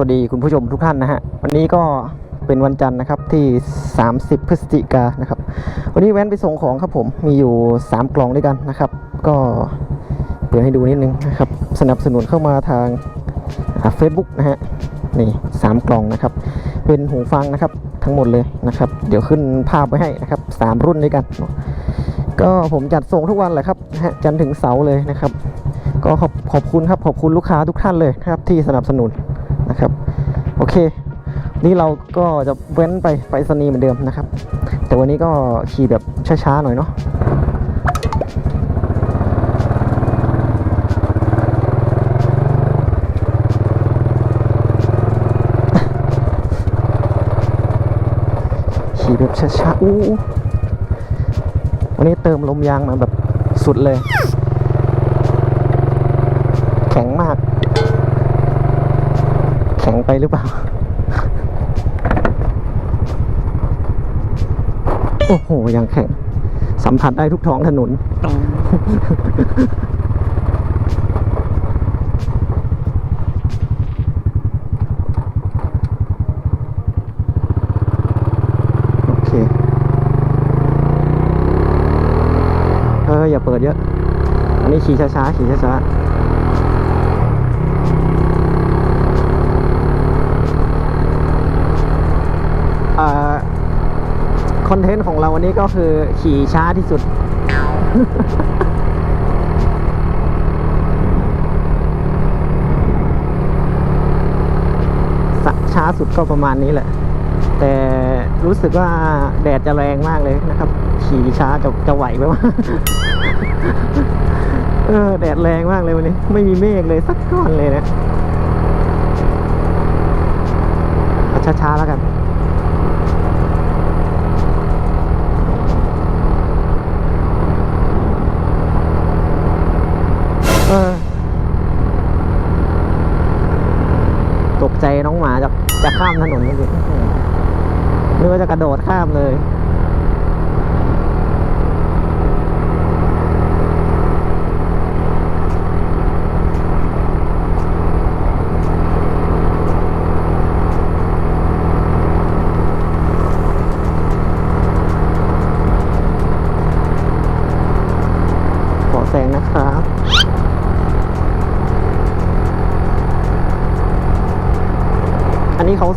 วัสดีคุณผู้ชมทุกท่านนะฮะวันนี้ก็เป็นวันจันทร์นะครับที่ 30 พฤศจิกานะครับวันนี้แว้นไปส่งของครับผมมีอยู่ 3 กล่องด้วยกันนะครับ ก็เปิดให้ดูนิดนึงนะครับสนับสนุนเข้ามาทางเฟซบุ๊กนะฮะนี่สามกล่องนะครับ เป็นหูฟังนะครับทั้งหมดเลยนะครับ เดี๋ยวขึ้นภาพไว้ให้นะครับสามรุ่นด้วยกัน ก็ผมจัดส่งทุกวันแหละครับนะฮะจันทร์ถึงเสาร์เลยนะครับ ก็ขอบขอบคุณครับขอบคุณลูกค้าทุกท่านเลยนะครับที่สนับสนุน นะครับ โอเค นี่เราก็จะเว้นไปไปสนีเหมือนเดิมนะครับ แต่วันนี้ก็ขี่แบบช้าๆหน่อยเนาะขี่แบบช้าๆอู้วันนี้เติมลมยางมาแบบสุดเลย แข็งมาก ข็งไปหรือเปล่า โอ้โห ยังแข็ง สัมผัสได้ทุกท้องถนน โอเค เอออย่าเปิดเยอะ อันนี้ขี่ช้าๆ ขี่ช้าๆ คอนเทนต์ของเราวันนี้ก็คือขี่ช้าที่สุดสะช้าสุดก็ประมาณนี้แหละ แต่รู้สึกว่าแดดจะแรงมากเลยนะครับ ขี่ช้าจะจะไหวไหมวะเออแดดแรงมากเลยวันนี้ ไม่มีเมฆเลยสักก้อนเลยนะช้าๆแล้วกัน จะข้ามถนนเมื่อกี้นึกว่าจะกระโดดข้ามเลย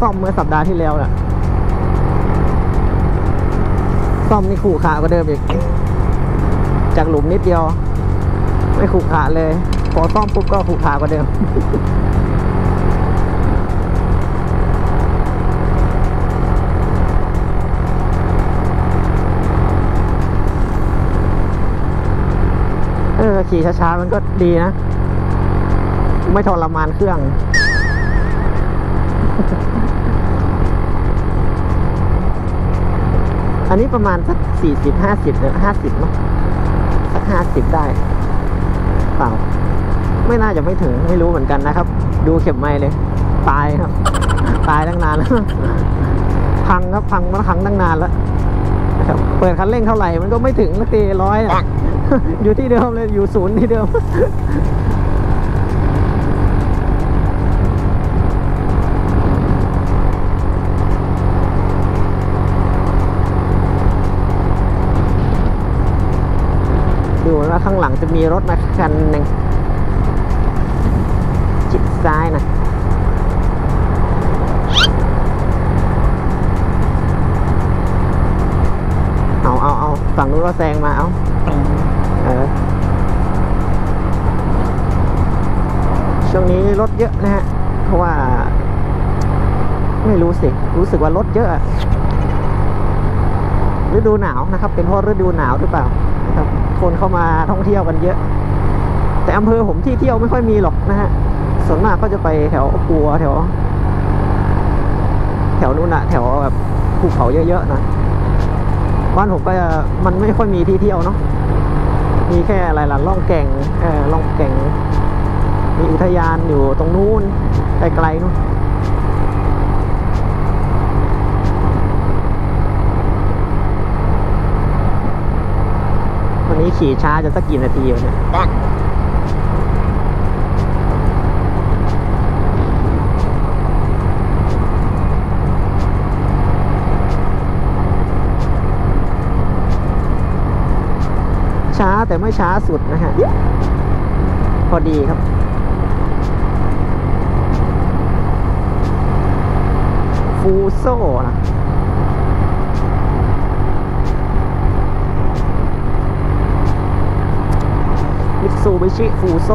ซ่อมเมื่อสัปดาห์ที่แล้วน่ะ ซ่อมนี่ขู่ขากว่าเดิมอีก จากหลุมนิดเดียว ไม่ขู่ขาเลย พอซ่อมปุ๊บก็ขู่ขากว่าเดิมเออขี่ช้าๆมันก็ดีนะ ไม่ทรมานเครื่อง นนี้ประมาณสักสี่สิบห้าสิบเนี่ยห้าสิบมั้งสักห้าสิบได้เปล่า ไม่น่าจะไม่ถึงไม่รู้เหมือนกันนะครับ ดูเข็มไม้เลย ตายครับ ตายตั้งนานแล้วพังครับพังมาพังตั้งนานแล้วนะครับเปิดคันเร่งเท่าไหร่มันก็ไม่ถึงสักทีร้อยอะอยู่ที่เดิมเลยอยู่ศูนย์ที่เดิม ดูว่าข้างหลังจะมีรถมาคันหนึ่งจิดซ้ายนะเอาเอาเอาฝั่งนู้นก็แซงมาเอาเออช่วงนี้รถเยอะนะฮะ เพราะว่า ไม่รู้สิ รู้สึกว่ารถเยอะอะฤดูหนาวนะครับ เป็นเพราะฤดูหนาวหรือเปล่า ครับ คนเข้ามาท่องเที่ยวกันเยอะ แต่อำเภอผมที่เที่ยวไม่ค่อยมีหรอกนะฮะส่วนมากก็จะไปแถวปัวแถว แถวนู้นอะแถวแบบภูเขาเยอะๆนะบ้านผมก็จะมันไม่ค่อยมีที่เที่ยวเนาะมีแค่อะไรล่ะล่องแก่งเออล่องแก่ง มีอุทยานอยู่ตรงนู้นไกลๆนู้นี่ขี่ช้าจะสักกี่นาทีวะเนี่ยปังช้าแต่ไม่ช้าสุดนะฮะ พอดีครับฟูโซ่นะ ซูบิชิฟูโซ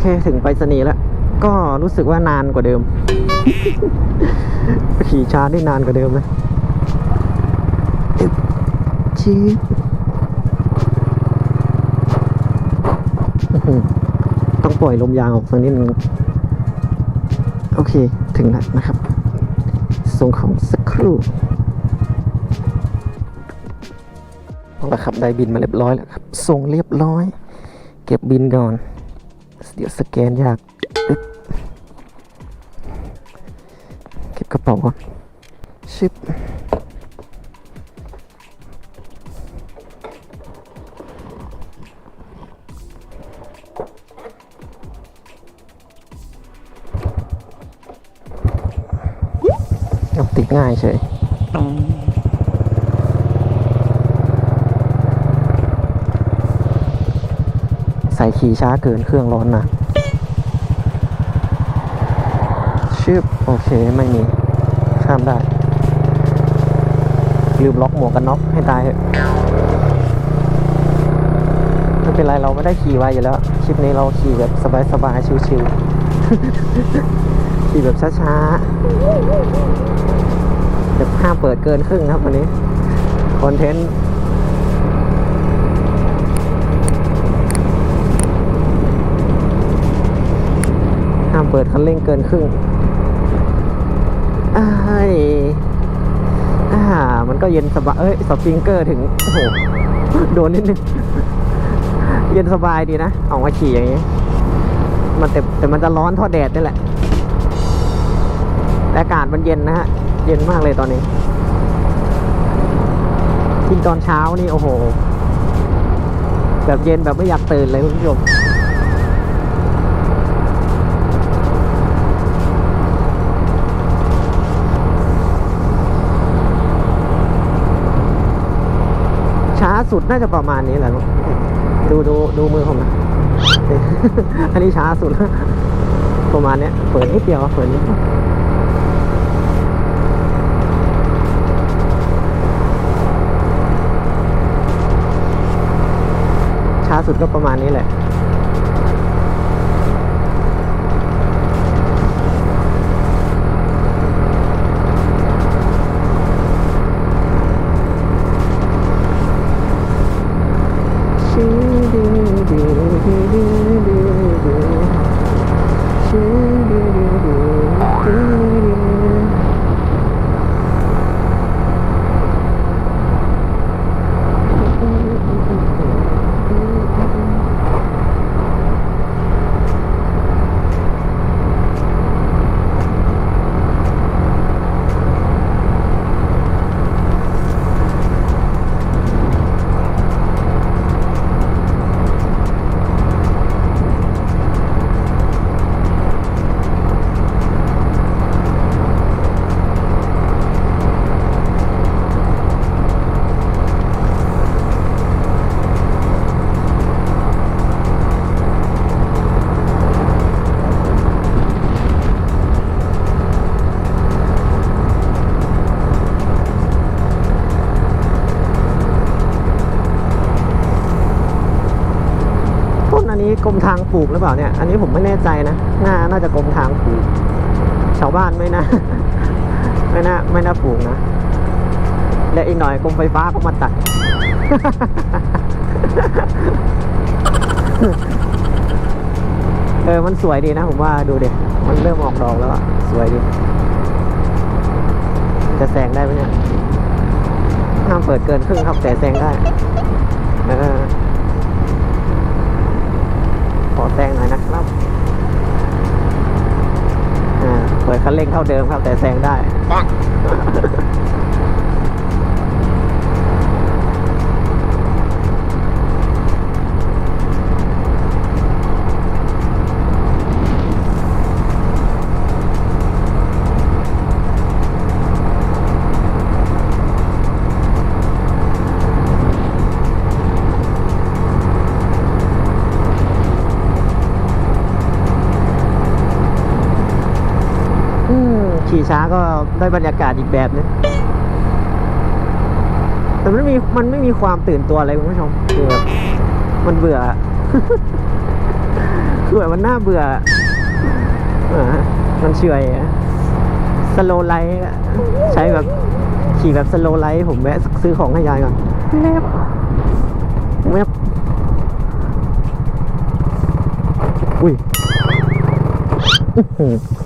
เคถึงไปรษณีแล้ว ก็รู้สึกว่านานกว่าเดิม ขี่ช้าได้นานกว่าเดิมนะอึ๊บชีต้องปล่อยลมยางออกสักนิดนึงโอเคถึงแล้วนะครับส่งของสักครู่เอาละครับได้บินมาเรียบร้อยแล้วครับส่งเรียบร้อย เก็บบินก่อน เดี๋ยวสแกนยากเก็บกระเป๋าก่อนชิปติดง่ายเฉย ส่ขี่ช้าเกินเครื่องร้อนนะชืบโอเคไม่มีข้ามได้ลืมล็อกหมวกกันน็อกให้ตายเถอะไม่เป็นไรเราไม่ได้ขี่ไวอยู่แล้ว คลิปนี้เราขี่แบบสบายๆชิวๆขี่แบบช้าๆเดี๋ยวห้ามเปิดเกินครึ่งครับวันนี้คอนเทนต์ เปิดคันเร่งเกินครึ่งไอ้อ่า มันก็เย็นสบาย เอ้ย สปริงเกอร์ถึง โอ้โห โดนนิดนึง เย็นสบายดีนะ ออกมาขี่อย่างนี้ มันแต่แต่มันจะร้อนท่อแดดนี่แหละ อากาศมันเย็นนะฮะ เย็นมากเลยตอนนี้กินตอนเช้านี่ โอ้โห แบบเย็นแบบไม่อยากตื่นเลยคุณผู้ชม สุดน่าจะประมาณนี้แหละดูดูดูมือผมนะอันนี้ช้าสุดประมาณเนี้ยเปิดนิดเดียวเปิดนิดเดียวช้าสุดก็ประมาณนี้แหละ มทางปลูกหรือเปล่าเนี่ย อันนี้ผมไม่แน่ใจนะน่าน่าจะกรมทางปลูก ชาวบ้านไม่น่าไม่น่าไม่น่าปลูกนะ และอีกหน่อยกรมไฟฟ้าก็มาตัด เออ มันสวยดีนะผมว่าดูเด็มันเริ่มออกดอกแล้วอะสวยดี จะแซงได้ไหมเนี่ย ห้ามเปิดเกินครึ่งครับแต่แซงได้ เออ ขอแซงหน่อยนะครับเปิดคันเร่งเท่าเดิมครับ แต่แซงได้ปัง ขี่ช้าก็ได้บรรยากาศอีกแบบนึงแต่มันไม่มีมันไม่มีความตื่นตัวอะไรคุณผู้ชมคือแบบมันเบื่อคือแบบมันน่าเบื่อเออมันเฉอยสโลไลท์ใช้แบบขี่แบบสโลไลท์ผมแวะซื้อของให้ยายก่อนแมบแมบอุ้ยอื้อหือโอ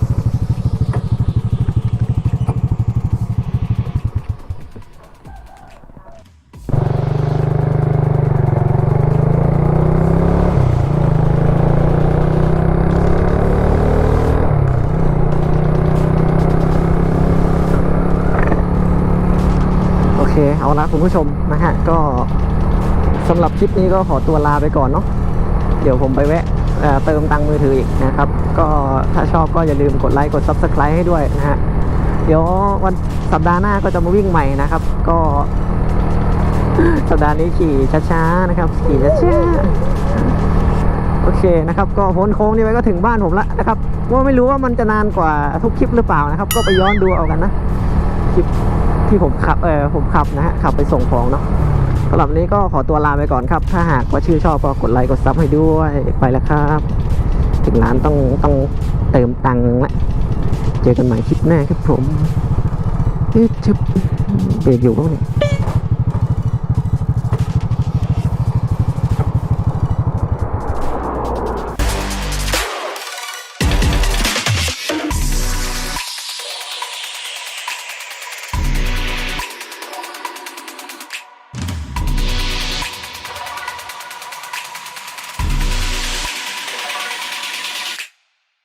เอาละคุณผู้ชมนะฮะก็สำหรับคลิปนี้ก็ขอตัวลาไปก่อนเนาะเดี๋ยวผมไปแวะเเติมตังค์มือถืออีกนะครับ ก็ถ้าชอบก็อย่าลืมกดไลค์กด Subscribe ให้ด้วยนะฮะเดี๋ยววันสัปดาห์หน้าก็จะมาวิ่งใหม่นะครับ ก็ สัปดาห์นี้ขี่ช้าๆนะครับ ขี่ช้าๆโอเคนะครับ ก็พ้นโค้งนี้ไปก็ถึงบ้านผมละนะครับว่าไม่รู้ว่ามันจะนานกว่าทุกคลิปหรือเปล่านะครับ ก็ไปย้อนดูเอากันนะคลิป ที่ผมขับเออผมขับนะฮะขับไปส่งของเนาะสำหรับนี้ก็ขอตัวลาไปก่อนครับ ถ้าหากว่าชื่อชอบก็กดไลค์กดซับให้ด้วยไปแล้วครับ ถึงร้านต้องต้องเติมตังค์ละเจอกันใหม่คลิปหน้าครับผมเบเบรกอยู่ก็เนี่ย